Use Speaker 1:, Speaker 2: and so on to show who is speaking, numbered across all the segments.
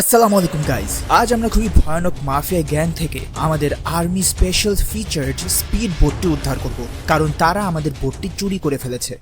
Speaker 1: আসসালামু আলাইকুম গাইস আজ আমরা খুবই ভয়ানক মাফিয়া গ্যাং থেকে আমাদের আর্মি স্পেশাল ফিচার্ড স্পিড বোটটি উদ্ধার করব কারণ তারা আমাদের বোটটি চুরি করে ফেলেছে।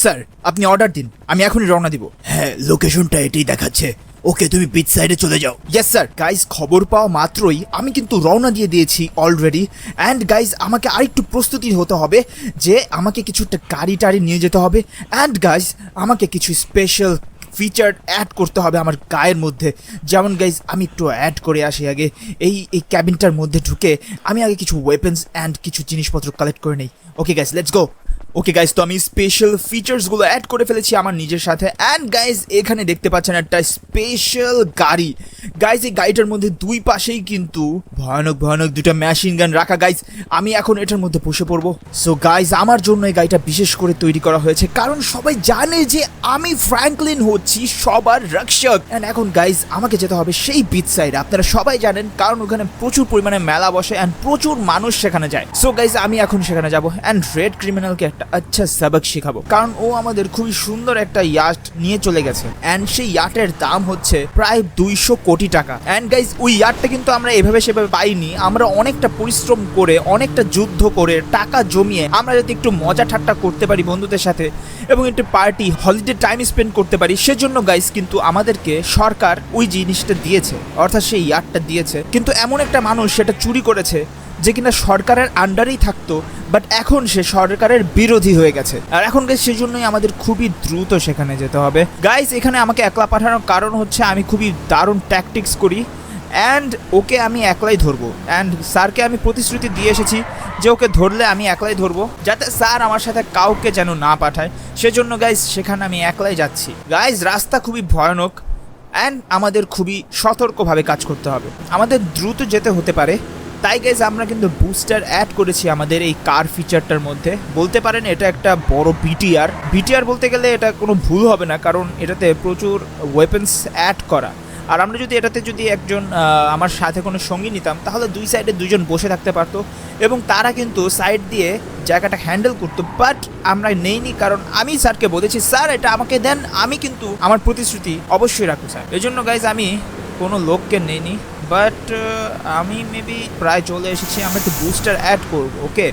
Speaker 1: স্যার আপনি অর্ডার দিন আমি এখনই রওনা দিব।
Speaker 2: হ্যাঁ লোকেশনটা এটাই দেখাচ্ছে। ওকে তুমি বিচ সাইডে চলে যাও।
Speaker 1: ইয়েস স্যার গাইজ খবর পাওয়া মাত্রই আমি কিন্তু রওনা দিয়ে দিয়েছি অলরেডি অ্যান্ড গাইজ আমাকে আরেকটু প্রস্তুতি হতে হবে যে আমাকে কিছু একটা গাড়ি টাড়ি নিয়ে যেতে হবে। অ্যান্ড গাইজ আমাকে কিছু স্পেশাল ফিচার অ্যাড করতে হবে আমার গায়ের মধ্যে। যেমন গাইজ আমি একটু অ্যাড করে আসি আগে। এই এই ক্যাবিনটার মধ্যে ঢুকে আমি আগে কিছু ওয়েপেন্স অ্যান্ড কিছু জিনিসপত্র কালেক্ট করে নিই। Okay guys let's go okay guys তো আমি স্পেশাল ফিচার্সগুলো অ্যাড করে ফেলেছি আমার নিজের সাথে। অ্যান্ড গাইজ এখানে দেখতে পাচ্ছেন একটা স্পেশাল গাড়ি। গাইজ এই গাড়িটার মধ্যে দুই পাশেই কিন্তু ভয়ানক ভয়ানক দুটো মেশিন গান রাখা। গাইজ আমি এখন এটার মধ্যে বসে পড়ব। সো গাইজ আমার জন্য এই গাড়িটা বিশেষ করে তৈরি করা হয়েছে। কারণ সবাই জানে যে আমি ফ্র্যাঙ্কলিন হচ্ছি, সবার রক্ষক। অ্যান্ড এখন গাইজ আমাকে যেতে হবে সেই বিচ সাইড আপনারা সবাই জানেন, কারণ ওখানে প্রচুর পরিমাণে মেলা বসে অ্যান্ড প্রচুর মানুষ সেখানে যায়। সো গাইজ আমি এখন সেখানে যাব। অ্যান্ড রেড ক্রিমিনালকে একটা আচ্ছা সাবক শেখাবো। কারণ ও আমাদের খুবই সুন্দর একটা ইয়াট নিয়ে চলে গেছে। অ্যান্ড সেই ইয়াটের দাম হচ্ছে প্রায় দুইশো কোটি টাকা। অ্যান্ড গাইজ ওই ইয়াটটা কিন্তু আমরা এভাবে সেভাবে পাইনি। আমরা অনেকটা পরিশ্রম করে, অনেকটা যুদ্ধ করে, টাকা জমিয়ে আমরা যদি একটু মজা ঠাট্টা করতে পারি বন্ধুদের সাথে এবং একটু পার্টি হলিডে টাইম স্পেন্ড করতে পারি, সেজন্য গাইজ কিন্তু আমাদেরকে সরকার ওই জিনিসটা দিয়েছে। অর্থাৎ সেই ইয়াটটা দিয়েছে। কিন্তু এমন একটা মানুষ সেটা চুরি করেছে যে কিনা সরকারের আন্ডারেই থাকতো বাট এখন সে সরকারের বিরোধী হয়ে গেছে। আর এখন গাইজ সেজন্যই আমাদের খুবই দ্রুত সেখানে যেতে হবে। গাইজ এখানে আমাকে একলা পাঠানোর কারণ হচ্ছে আমি খুবই দারুণ ট্যাকটিক্স করি অ্যান্ড ওকে আমি একলাই ধরবো। অ্যান্ড স্যারকে আমি প্রতিশ্রুতি দিয়ে এসেছি যে ওকে ধরলে আমি একলাই ধরবো, যাতে স্যার আমার সাথে কাউকে যেন না পাঠায়। সেজন্য গাইজ সেখানে আমি একলাই যাচ্ছি। গাইজ রাস্তা খুবই ভয়ানক অ্যান্ড আমাদের খুবই সতর্কভাবে কাজ করতে হবে। আমাদের দ্রুত যেতে হতে পারে। তাই গাইজ আমরা কিন্তু বুস্টার অ্যাড করেছি আমাদের এই কার ফিচারটার মধ্যে। বলতে পারেন এটা একটা বড় বিটিআর বিটিআর বলতে গেলে এটা কোনো ভুল হবে না, কারণ এটাতে প্রচুর ওয়েপেন্স অ্যাড করা। আর আমরা যদি এটাতে যদি একজন আমার সাথে কোনো সঙ্গী নিতাম, তাহলে দুই সাইডে দুজন বসে থাকতে পারতো। এবং তারা কিন্তু সাইড দিয়ে জায়গাটা হ্যান্ডেল করতো বাট আমরা নেইনি, কারণ আমি স্যারকে বলেছি, স্যার, এটা আমাকে দেন, আমি কিন্তু আমার প্রতিশ্রুতি অবশ্যই রাখব, স্যার। এই জন্য গাইজ আমি কোনো লোককে নেইনি। বাট আমি মেবি প্রায় চলে এসেছি, আমরা একটু বুস্টার অ্যাড করব ওকে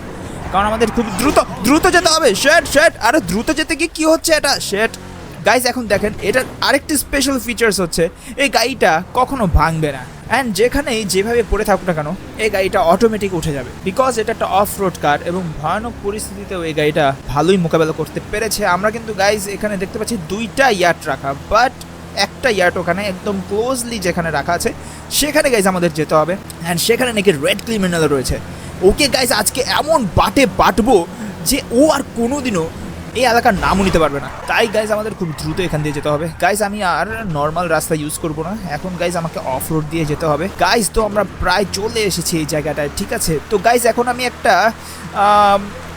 Speaker 1: কারণ আমাদের খুব দ্রুত দ্রুত যেতে হবে। শেট শেট, আরে দ্রুত যেতে গিয়ে কি হচ্ছে এটা? শেট গাইজ এখন দেখেন, এটার আরেকটি স্পেশাল ফিচার্স হচ্ছে, এই গাড়িটা কখনো ভাঙবে না। অ্যান্ড যেখানেই যেভাবে পড়ে থাকুক না কেন, এই গাড়িটা অটোমেটিক উঠে যাবে। বিকজ এটা একটা অফ রোড কার এবং ভয়ানক পরিস্থিতিতেও এই গাড়িটা ভালোই মোকাবেলা করতে পেরেছে। আমরা কিন্তু গাইজ এখানে দেখতে পাচ্ছি দুইটা ইয়ার্ড রাখা বাট একটা ইয়ার্ড ওখানে একদম ক্লোজলি যেখানে রাখা আছে, সেখানে গাইজ আমাদের যেতে হবে। অ্যান্ড সেখানে নাকি রেড ক্রিমিনাল রয়েছে। ওকে গাইজ আজকে এমন বাটে বাটবো যে ও আর কোনোদিনও এই এলাকার নামও নিতে পারবে না। তাই গাইজ আমাদের খুব দ্রুত এখান দিয়ে যেতে হবে। গাইজ আমি আর নর্মাল রাস্তা ইউজ করব না। এখন গাইজ আমাকে অফ রোড দিয়ে যেতে হবে। গাইজ তো আমরা প্রায় চলে এসেছি এই জায়গাটায়, ঠিক আছে? তো গাইজ এখন আমি একটা,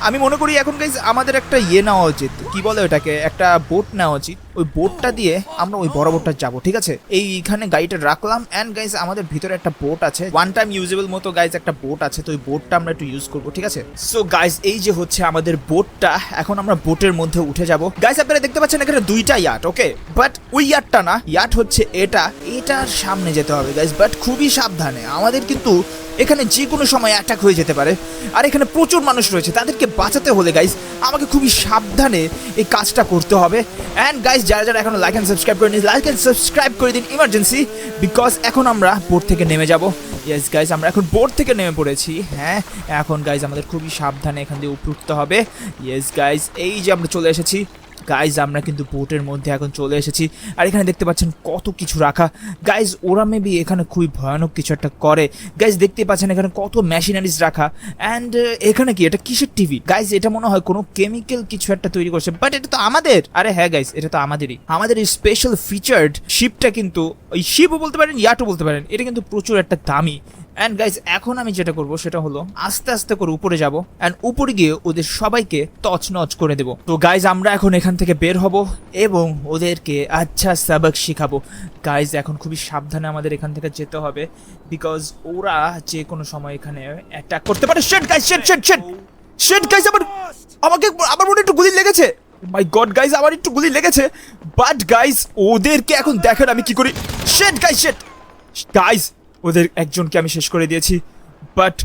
Speaker 1: আমি মনে করি এখন গাইজ আমাদের একটা ইয়ে নেওয়া উচিত। কী বলে ওটাকে? একটা বোট নেওয়া উচিত। ওই বোটটা দিয়ে আমরা ওই বড় বোটটা যাব, ঠিক আছে? এইখানে গাড়িটা রাখলাম অ্যান্ড গাইজ আমাদের ভিতরে একটা বোট আছে ওয়ান টাইম ইউজেবল মতো গাইজ একটা বোট আছে, তো ওই বোটটা আমরা একটু ইউজ করব, ঠিক আছে? সো গাইজ এই যে হচ্ছে আমাদের বোটটা, এখন আমরা বোটের মধ্যে উঠে যাব। গাইজ আপনারা দেখতে পাচ্ছেন এখানে দুইটা ইয়াট ওকে বাট ওই ইয়াটটা না ইয়াট হচ্ছে এটা, এটার সামনে যেতে হবে গাইজ বাট খুবই সাবধানে। আমাদের কিন্তু এখানে যে কোনো সময় অ্যাটাক হয়ে যেতে পারে, আর এখানে প্রচুর মানুষ রয়েছে, তাদেরকে বাঁচাতে হলে গাইজ আমাকে খুবই সাবধানে এই কাজটা করতে হবে। অ্যান্ড গাইজ যারা যারা এখন লাইক অ্যান্ড সাবস্ক্রাইব করে নিন লাইক অ্যান্ড সাবস্ক্রাইব করে দিন ইমার্জেন্সি বিকজ এখন আমরা বোর্ড থেকে নেমে যাব। ইয়েস গাইজ আমরা এখন বোর্ড থেকে নেমে পড়েছি। হ্যাঁ এখন গাইজ আমাদের খুবই সাবধানে এখান দিয়ে উপরে উঠতে হবে। ইয়েস গাইজ এই যে আমরা চলে এসেছি গাইজ আমরা কিন্তু বোটের মধ্যে এখন চলে এসেছি। আর এখানে দেখতে পাচ্ছেন কত কিছু রাখা। গাইজ ওরা মেবি এখানে খুবই ভয়ানক কিছু একটা করে। গাইজ দেখতে পাচ্ছেন এখানে কত মেশিনারিজ রাখা। অ্যান্ড এখানে কি? এটা কিসের টিভি গাইজ এটা মনে হয় কোনো কেমিক্যাল কিছু একটা তৈরি করছে। বাট এটা তো আমাদের! আরে হ্যাঁ গাইজ এটা তো আমাদেরই। আমাদের এই স্পেশাল ফিচার্ড শিপটা কিন্তু, ওই শিপও বলতে পারেন ইয়াটও বলতে পারেন, এটা কিন্তু প্রচুর একটা দামি। অ্যান্ড গাইজ এখন আমি যেটা করব সেটা হলো আস্তে আস্তে করে উপরে যাব অ্যান্ড উপরে গিয়ে ওদের সবাইকে তছনছ করে দেব। তো গাইজ আমরা এখন এখান থেকে বের হব এবং ওদেরকে আচ্ছা সাবক শিখাবো। গাইজ এখন খুবই সাবধানে আমাদের এখান থেকে যেতে হবে বিকজ ওরা যে কোনো সময় এখানে অ্যাটাক করতে পারে। শেট গাইজ শেট শেট শেট শেট গাইজ আমার আমাকে আমার মনে একটু গুলি লেগেছে। মাই গড গাইজ আমার একটু গুলি লেগেছে। বাট গাইজ ওদেরকে এখন দেখেন আমি কি করি। শেট গাইজ শেট গাইজ ওদের একজনকে আমি শেষ করে দিয়েছি। বাট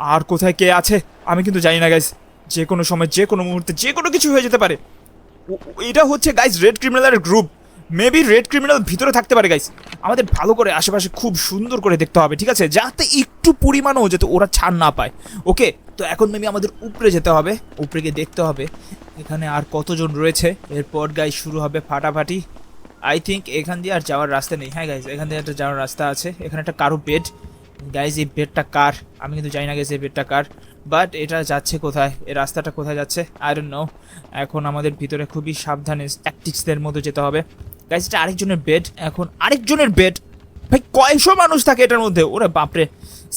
Speaker 1: আর কোথায় কে আছে, আমি কিন্তু জানি না গাইজ যে কোনো সময়, যে কোনো মুহূর্তে, যে কোনো কিছু হয়ে যেতে পারে। এটা হচ্ছে গাইজ রেড ক্রিমিনালের গ্রুপ মেবি রেড ক্রিমিনাল ভিতরে থাকতে পারে গাইজ আমাদের ভালো করে আশেপাশে খুব সুন্দর করে দেখতে হবে, ঠিক আছে? যাতে একটু পরিমাণও যাতে ওরা ছাড় না পায়। ওকে তো এখন মেবি আমাদের উপরে যেতে হবে। উপরে গিয়ে দেখতে হবে। এখানে আর কতজন রয়েছে? এরপর গাইজ শুরু হবে ফাটাফাটি। আই থিঙ্ক এখান দিয়ে আর যাওয়ার রাস্তা নেই। হ্যাঁ গাইজ এখান দিয়ে একটা যাওয়ার রাস্তা আছে। এখানে একটা কারও বেড গাইজ এই বেডটা কার? আমি কিন্তু জানি না গেছি এই বেডটা কার। বাট এটা যাচ্ছে কোথায়? এই রাস্তাটা কোথায় যাচ্ছে? আই ডোন্ট নো এখন আমাদের ভিতরে খুবই সাবধানে ট্যাকটিক্সদের মতো যেতে হবে। গাইজ এটা আরেকজনের বেড এখন আরেকজনের বেড ভাই, কয়শো মানুষ থাকে এটার মধ্যে? ওরে বাপরে।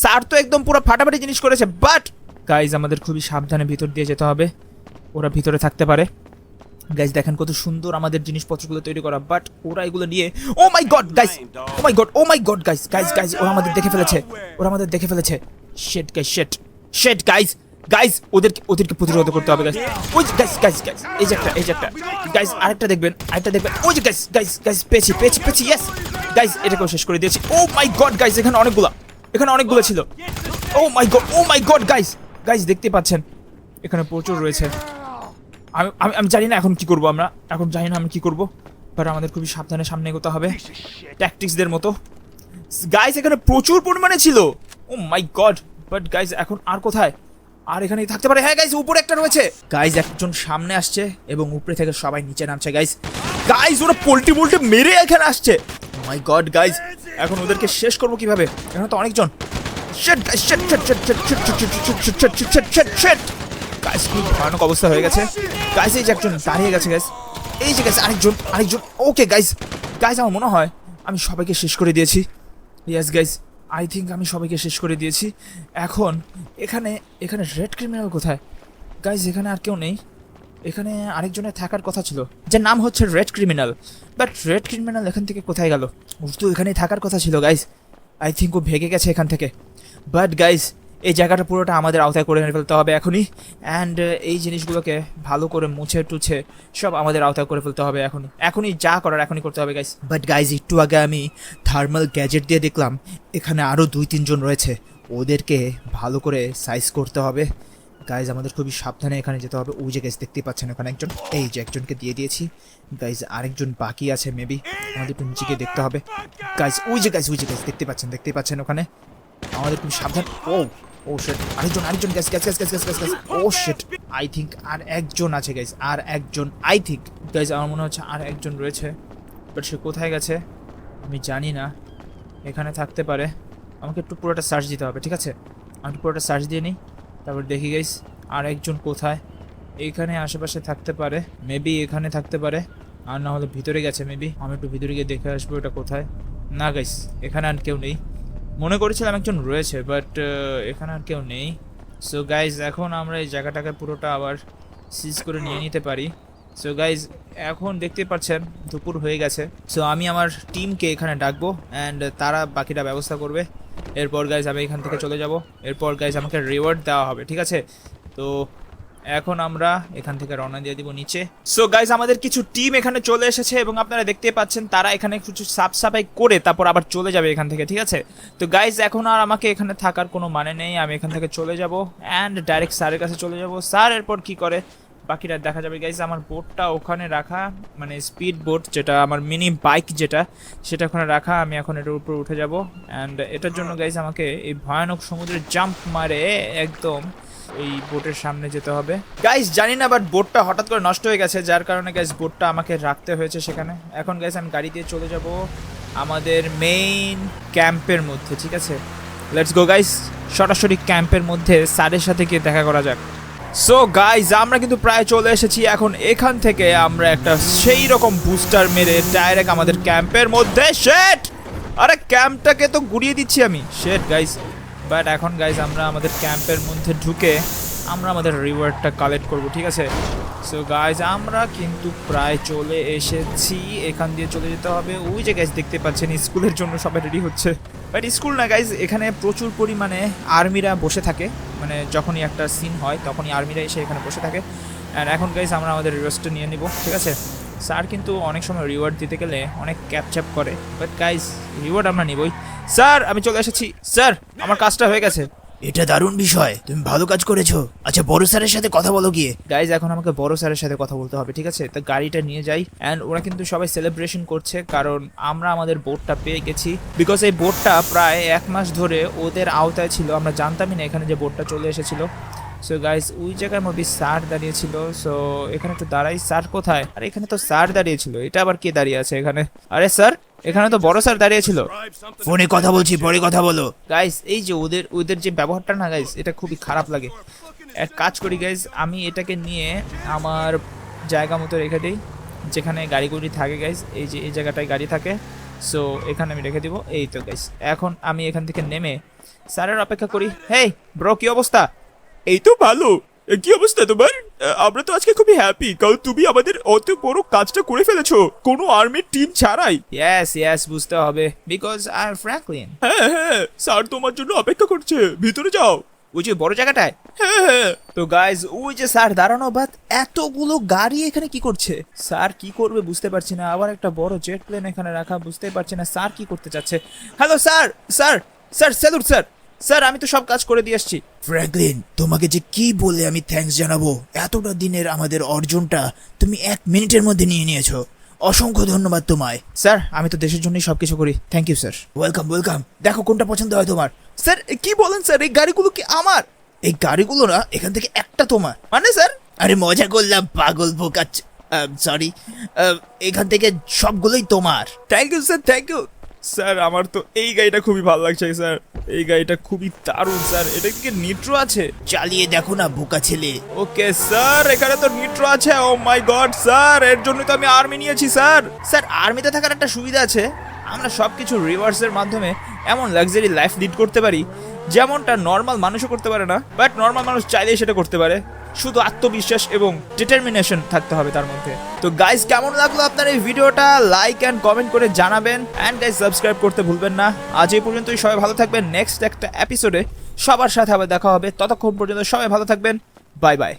Speaker 1: স্যার তো একদম পুরো ফাটাফাটি জিনিস করেছে। বাট গাইজ আমাদের খুবই সাবধানে ভিতর দিয়ে যেতে হবে। ওরা ভিতরে থাকতে পারে। গাইজ দেখেন কত সুন্দর আমাদের জিনিসপত্রগুলো তৈরি করা বাট ওরা এগুলো নিয়ে ও my god guys oh my god oh my god guys guys guys ওরা আমাদের দেখে ফেলেছে, ওরা আমাদের দেখে ফেলেছে। শেট গাইজ শেট শেট গাইজ গাইজ ওদেরকে ওদেরকে প্রতিরোধ করতে হবে গাইজ ওই যে গাইজ গাইজ গাইজ এই যে একটা, এই যে একটা। গাইজ আরেকটা দেখবেন আরেকটা দেখবেন, ওই যে গাইজ গাইজ গাইজ পেয়েছি পেয়েছি পেয়েছি ইয়েস গাইজ এটাকেও শেষ করে দিয়েছি। ও মাই গড গাইজ এখানে অনেকগুলো এখানে অনেকগুলো ছিল। ও my god oh my god guys guys দেখতে পাচ্ছেন, এখানে প্রচুর রয়েছে। আমি আমি আমি জানি না এখন কি করব আমরা এখন জানি না আমি কি করব বাট আমাদের খুবই সাবধানে সামনে এগোতে হবে ট্যাকটিক্সদের মতো গাইস এখানে প্রচুর পরিমাণে ছিল oh my god but guys এখন আর কোথায় আর এখানে থাকতে পারে হ্যাঁ গাইস উপরে একটা রয়েছে গাইস একজন সামনে আসছে এবং উপরে থেকে সবাই নিচে নামছে গাইস গাইস ওরা পোল্টি পোল্টি মেরে এখানে আসছে মাই গড গাইস এখন ওদেরকে শেষ করব কীভাবে এখানে তো অনেকজন shit guys shit shit shit shit shit shit shit shit shit shit shit shit shit guys খুব ভয়ানক অবস্থা হয়ে গেছে। গাইস এই যে একজন দাঁড়িয়ে গেছে গাইস এই যে গাইস আরেকজন আরেকজন। ওকে গাইস গাইস আমার মনে হয় আমি সবাইকে শেষ করে দিয়েছি। ইয়েস গাইস আই থিঙ্ক আমি সবাইকে শেষ করে দিয়েছি। এখন, এখানে এখানে রেড ক্রিমিনাল কোথায়? গাইস এখানে আর কেউ নেই। এখানে আরেকজনের থাকার কথা ছিল, যার নাম হচ্ছে red criminal but red criminal এখান থেকে কোথায় গেল? ওর তো এখানেই থাকার কথা ছিল গাইস আই থিঙ্ক ও ভেগে গেছে এখান থেকে। বাট গাইস এই জায়গাটা পুরোটা আমাদের আওতায় করে ফেলতে হবে এখনই। অ্যান্ড এই জিনিসগুলোকে ভালো করে মুছে টুছে সব আমাদের আওতায় করে ফেলতে হবে এখনই। এখনই যা করার এখনই করতে হবে গাইস
Speaker 2: বাট গাইজ একটু আগে আমি থার্মাল গ্যাজেট দিয়ে দেখলাম, এখানে আরও দুই, তিনজন রয়েছে। ওদেরকে ভালো করে সাইজ করতে হবে। গাইজ আমাদের খুবই সাবধানে এখানে যেতে হবে। ওই যে গাইজ দেখতে পাচ্ছেন ওখানে একজন। এই যে, একজনকে দিয়ে দিয়েছি। গাইজ আরেকজন বাকি আছে মেবি আমাদের একটু গিয়ে দেখতে হবে। গাইজ ওই যে গাইজ ওই যে গাইজ দেখতে পাচ্ছেন দেখতে পাচ্ছেন ওখানে। আমাদের খুব সাবধান। ও ও শিট আরেকজন আরেকজন gas gas gas gas gas gas oh shit I think আর একজন আছে গাইজ আর একজন আই থিঙ্ক গাইজ আমার মনে হচ্ছে আর একজন রয়েছে বাট সে কোথায় গেছে? আমি জানি না। এখানে থাকতে পারে। আমাকে একটু পুরোটা সার্চ দিতে হবে, ঠিক আছে? আমি পুরোটা সার্চ দিয়ে নিই। তারপর দেখি গাইস আর একজন কোথায়? এইখানে আশেপাশে থাকতে পারে। মেবি এখানে থাকতে পারে। আর না হলে ভিতরে গেছে মেবি আমি একটু ভিতরে গিয়ে দেখে আসব এটা কোথায়। না গাইস এখানে আর কেউ নেই। মনে করেছিলাম একজন রয়েছে বাট এখানে আর কেউ নেই। সো গাইজ এখন আমরা এই জায়গাটাকে পুরোটা আবার সিজ করে নিয়ে নিতে পারি। সো গাইজ এখন দেখতে পাচ্ছেন দুপুর হয়ে গেছে। সো আমি আমার টিমকে এখানে ডাকবো অ্যান্ড তারা বাকিটা ব্যবস্থা করবে। এরপর গাইজ আমি এখান থেকে চলে যাব। এরপর গাইজ আমাকে রিওয়ার্ড দেওয়া হবে ঠিক আছে? তো এখন আমরা এখান থেকে রওনা দিয়ে দিব নিচে। সো গাইজ আমাদের কিছু টিম এখানে চলে এসেছে এবং আপনারা দেখতে পাচ্ছেন তারা এখানে কিছু সাফ সাফাই করে তারপর আবার চলে যাবে এখান থেকে, ঠিক আছে? তো গাইজ এখন আর আমাকে এখানে থাকার কোনো মানে নেই। আমি এখান থেকে চলে যাব অ্যান্ড ডাইরেক্ট স্যারের কাছে চলে যাব। স্যার এরপর কি করে? বাকিটা দেখা যাবে। গাইজ আমার বোটটা ওখানে রাখা মানে স্পিড বোট যেটা, আমার মিনি বাইক যেটা, সেটা ওখানে রাখা। আমি এখন এটার উপর উঠে যাব। অ্যান্ড এটার জন্য গাইজ আমাকে এই ভয়ানক সমুদ্রে জাম্প মারে একদম। এই বোটের সামনে যেতে হবে। গাইজ জানি না বাট বোটটা হঠাৎ করে নষ্ট হয়ে গেছে। যার কারণে গাইজ বোটটা আমাকে রাখতে হয়েছে সেখানে। এখন গাইজ আমি গাড়ি দিয়ে চলে যাব আমাদের মেইন ক্যাম্পের মধ্যে, ঠিক আছে? লেটস গো গাইজ সরাসরি ক্যাম্পের মধ্যে স্যারের সাথে গিয়ে দেখা করা যাক। সো গাইজ আমরা কিন্তু প্রায় চলে এসেছি। এখন এখান থেকে আমরা একটা সেই রকম বুস্টার মেরে ডাইরেক্ট আমাদের ক্যাম্পের মধ্যে। শেট আরে, ক্যাম্পটাকে তো গুড়িয়ে দিচ্ছি আমি। শেট গাইজ বাট এখন গাইজ আমরা আমাদের ক্যাম্পের মধ্যে ঢুকে আমরা আমাদের রিওয়ার্ডটা কালেক্ট করব, ঠিক আছে? সো গাইজ আমরা কিন্তু প্রায় চলে এসেছি। এখান দিয়ে চলে যেতে হবে। ওই যে গাইজ দেখতে পাচ্ছেন, স্কুলের জন্য সবাই রেডি হচ্ছে। বাট স্কুল না গাইজ এখানে প্রচুর পরিমাণে আর্মিরা বসে থাকে। মানে যখনই একটা সিন হয়, তখনই আর্মিরা এসে এখানে বসে থাকে। অ্যান্ড এখন গাইজ আমরা আমাদের রিওয়ার্ডটা নিয়ে নিব, ঠিক আছে? স্যার কিন্তু অনেক সময় রিওয়ার্ড দিতে গেলে অনেক ক্যাপচ্যাপ করে। বাট গাইজ রিওয়ার্ড আমরা নিবই। স্যার আমি চলে এসেছি। স্যার আমার কাজটা হয়ে গেছে।
Speaker 1: এটা দারুণ বিষয়। তুমি ভালো কাজ করেছ। আচ্ছা বড় স্যারের সাথে কথা বলো গিয়ে।
Speaker 2: গাইজ এখন আমাকে বড় স্যারের সাথে কথা বলতে হবে, ঠিক আছে? তো গাড়িটা নিয়ে যাই। অ্যান্ড ওরা কিন্তু সবাই সেলিব্রেশন করছে, কারণ আমরা আমাদের বোটটা পেয়ে গেছি। বিকজ এই বোটটা প্রায় এক মাস ধরে ওদের আওতায় ছিল। আমরা জানতামই না এখানে যে বোটটা চলে এসেছিল। সো গাইজ ওই জায়গার মধ্যে স্যার দাঁড়িয়ে ছিল সো এখানে তো দাঁড়াই। স্যার কোথায়? আর, এখানে তো স্যার দাঁড়িয়ে ছিল এটা আবার কে দাঁড়িয়ে আছে এখানে? আরে, স্যার! এখানে তো বড় স্যার দাঁড়িয়ে ছিল।
Speaker 1: ফোনে কথা বলছি পরে কথা বলো।
Speaker 2: গাইস এই যে ওদের ওদের যে ব্যবহারটা না গাইস এটা খুবই খারাপ লাগে। এক কাজ করি গাইস আমি এটাকে নিয়ে আমার জায়গা মতো রেখে দিই যেখানে গাড়িগুলি থাকে গাইস এই যে এই জায়গাটায় গাড়ি থাকে। সো এখানে আমি রেখে দিব। এই তো গাইস এখন আমি এখান থেকে নেমে স্যারের অপেক্ষা করি। হেই ব্রো কি অবস্থা?
Speaker 3: এই তো ভালো। এ, কি অবস্থা তোমার? আমরা তো আজকে খুবই হ্যাপি কারণ তুমি আমাদের অত বড় কাজটা করে ফেলেছো। কোনো আর্মির টিম ছাড়াই।
Speaker 2: ইয়েস ইয়েস বুঝতে হবে। বিকজ আই এম ফ্র্যাঙ্কলিন
Speaker 3: হ্যাঁ হ্যাঁ স্যার তোমার জন্য অপেক্ষা করছে। ভিতরে যাও।
Speaker 2: ওই যে বড় জায়গাটায়?
Speaker 3: হ্যাঁ হ্যাঁ।
Speaker 2: তো গাইজ ওই যে স্যার দাঁড়ানো বাদ এতগুলো গাড়ি এখানে কি করছে? স্যার কি করবে বুঝতে পারছি না। আবার একটা বড় জেট প্লেন এখানে রাখা বুঝতে পারছি না। স্যার কি করতে চাচ্ছে? Hello sir sir sir salute sir sir আমি তো সব কাজ করে দিয়ে আসছি।
Speaker 1: ফ্র্যাঙ্কলিন তোমাকে যে কি বলে আমি থ্যাঙ্কস জানাব? এতটা দিনের আমাদের অর্জনটা তুমি এক মিনিটের মধ্যে নিয়ে নিয়েছো। অসংখ্য ধন্যবাদ তোমায়।
Speaker 2: স্যার আমি তো দেশের জন্যই সব কিছু করি। Thank you sir
Speaker 1: welcome welcome দেখো কোনটা পছন্দ হয় তোমার।
Speaker 2: স্যার কি বলেন স্যার? এই গাড়িগুলো কি আমার?
Speaker 1: এই গাড়িগুলো না এখান থেকে একটা তোমার।
Speaker 2: মানে স্যার?
Speaker 1: আরে মজা করলাম পাগল বোকা। সরি এখান থেকে সবগুলোই তোমার।
Speaker 3: Thank you sir thank you sir আমার তো এই গাড়িটা খুবই ভালো লাগছে স্যার। এই গাড়িটা খুবই দারুণ স্যার। এটা কি নিট্রো আছে?
Speaker 1: চালিয়ে দেখো না বোকা ছেলে।
Speaker 3: ওকে স্যার এখানে তো নিট্রো আছে। ও মাই গড স্যার এর জন্য তো আমি আর্মি নিয়েছি স্যার।
Speaker 2: স্যার আর্মিতে থাকার একটা সুবিধা আছে। আমরা সব কিছু রিভার্সের মাধ্যমে এমন লাক্সারি লাইফ লিড করতে পারি যেমনটা নর্মাল মানুষও করতে পারে না বাট নর্মাল মানুষ চাইলেই সেটা করতে পারে। শুধু আত্মবিশ্বাস এবং ডিটারমিনেশন থাকতে হবে তার মধ্যে। তো গাইস কেমন লাগল আপনার এই ভিডিওটা? লাইক অ্যান্ড কমেন্ট করে জানাবেন। অ্যান্ড গাইজ সাবস্ক্রাইব করতে ভুলবেন না। আজ এই পর্যন্তই, সবাই ভালো থাকবেন। নেক্সট একটা এপিসোডে সবার সাথে আবার দেখা হবে। ততক্ষণ পর্যন্ত সবাই ভালো থাকবেন। Bye bye